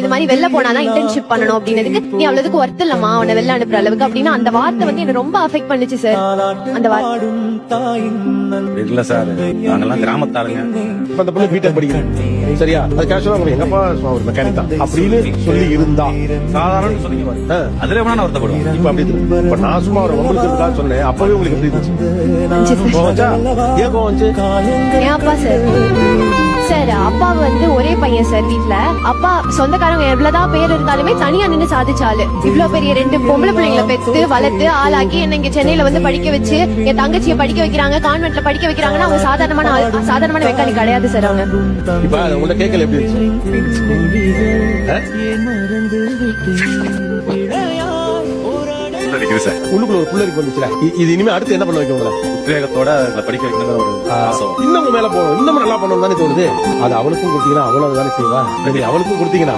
இது மாதிரி வெளில போனாதான் இன்டர்ன்ஷிப் பண்ணணும் அப்படின்னதுக்கு நீ அவ்வளவுக்கு ஒர்த் இல்லம்மா அவனை வெளில அனுப்புற அளவுக்கு. அப்படின்னு அந்த வார்த்தை வந்து என்ன ரொம்ப அஃபெக்ட் பண்ணுச்சு சார் அந்த வார்த்தை. இல்ல சார் நாங்கெல்லாம் கிராமத்தாளுங்க. அந்த பிள்ளை வீட்டை படிக்கிறேன் சரியா? அது கேஷுவலா எங்கப்பா ஒரு மெக்கானிக் தான். அப்படின்னு சொல்லி இருந்தா. சாதாரண சொன்னீங்க. அதுல வேணா நான் வருத்தப்படுவேன். இப்ப அப்படி. இப்ப நான் சும்மா ஒரு உங்களுக்கு சொன்னேன். அப்பவே உங்களுக்கு எப்படி இருந்துச்சு? ஏன் கோவம் வந்துச்சு? என் அப்பா சார் சார் அப்பா வந்து ஒரே பையன் சார் வீட்ல. அப்பா சொந்தக்காரங்க எவ்வளவுதான் பேர் இருந்தாலுமே தனியா நின்னு சாதிச்சாலு இவ்ளோ பெரிய ரெண்டு பொம்பளை பிள்ளைங்களை பெத்து வளர்த்து ஆளாக்கி என்ன இங்க சென்னையில வந்து படிக்க வச்சு என் தங்கச்சியை படிக்க வைக்கிறாங்க கான்வென்ட்ல படிக்க வைக்கிறாங்கன்னா அவங்க சாதாரணமான ஆள் சாதாரணமான மெக்கானிக் கிடையாது சார் அவங்க. உள்ளுக்குள்ள ஒரு இ- இது இனிமே அடுத்து என்ன பண்ண வைக்க உங்களை? உத்வேகத்தோட படிக்க வைக்கணுங்கிற இன்னும் மேல போகணும் இன்னும் நல்லா பண்ணணும் தானே தோணுது. அது அவளுக்கும் கொடுத்தீங்கன்னா அவளும் வேலை செய்வா. அவளுக்கும் கொடுத்தீங்கன்னா